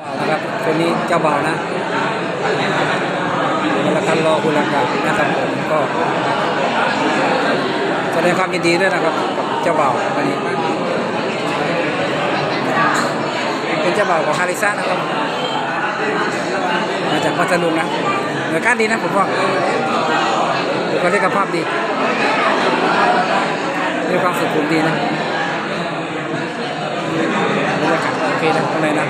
นะครับคนนี้เจ้าบ่าวนะแล้วคันรอคุณลังกานะครับผมก็แสดงความยินดีด้วยนะครับกับเจ้าบ่าวันนี้ เป็นเจ้าบ่าวของฮาริซ่านะครับมาจากพัทลุงนะเหนือการดีนะผมว่าดูเขาเรียกภาพดีมีความสุขุมดีนะบรรยากาศโอ เคนะข้างในนะ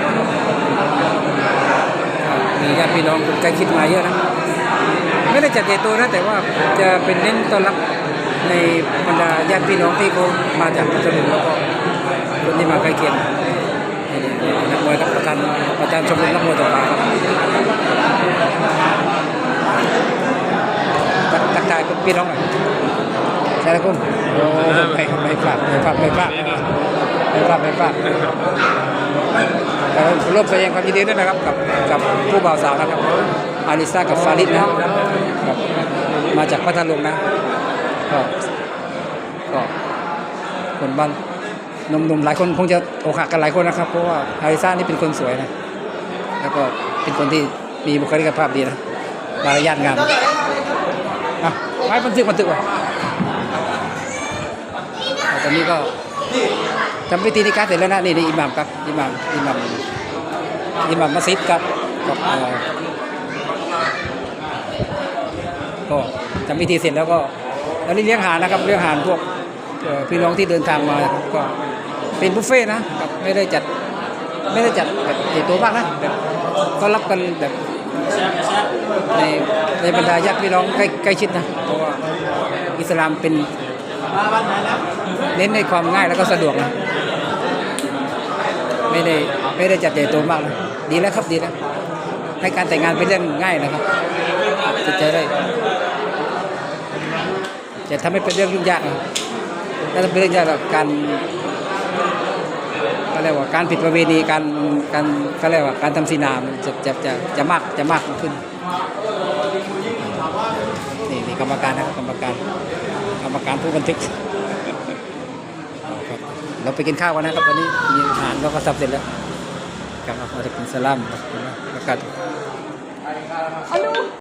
มีญาติพี่น้องคนใกล้ชิดมาเยอะนะ ไม่ได้จัดใหญ่โตนะแต่ว่าจะเป็นเน้นต้อนรับในบรรดาญาติพี่น้องที่เขามาจากพัทลุงแล้วก็คนที่มาใกล้เคียงนักมวยครับประธานประธานชมรมนักมวยต่อมาครับตักตักทายพี่น้องหน่อยใช่แล้วคุณโอ้ไม่ไม่พลาดไม่พลาดไม่พลาดไม่พลาดไม่พลาด ร่วมแสดงความยินดีด้วยนะครับกับกับผู้บ่าวสาวนะครับอาลิซากับฟาริดนะครับมาจากพัทลุงนะก็ก็คนบ้านหนุ่มๆหลายคนคงจะอกหักกันหลายคนนะครับ เพราะว่าฮาริซานี่เป็นคนสวยนะแล้วก็เป็นคนที่มีบุคลิกภาพดีนะมารยาทงามอะไม้บันทึกบันทึกไว้ตอนนี้ก็ ทำพิธีนิการเสร็จแล้วนะนี่นี่อิหมัมครับอิหมัมอิหมัมอิหมัมมัสยิดครับก็ทำพิธีเสร็จแล้วก็ตอนนี้เลี้ยงหานะครับเลี้ยงหารพวกพี่น้องที่เดินทางมาก็เป็นบุฟเฟ่นะครับไม่ได้จัดไม่ได้จัดแบบใหญ่โตมากนะแบบก็รับกันแบบในในบรรดาญาติพี่น้องใกล้ใกล้ชิดนะเพราะว่าอิสลามเป็น เน้นในความง่ายแล้วก็สะดวกนะไม่ได้ไม่ได้จัดใหญ่โตมากนะดีแล้วครับดีแล้วให้การแต่งงานเป็นเรื่องง่ายนะครับจะจะได้จะทำให้เป็นเรื่องยุ่งยากนะถ้าเป็นเรื่องยากกับการก็เรียกว่าการผิดประเวณีการการก็เรียกว่าการทำศีนามจะจะจะจะมากจะมากขึ้นนี่นี่กรรมการนะครับกรรมการ รรมการผู้บันทึกเราไปกินข้าวกันนะครับวันนี้มีอาหารเราก็สับเสร็จแล้วครับเราจะกินสลัมครับแล้วกัน Ano?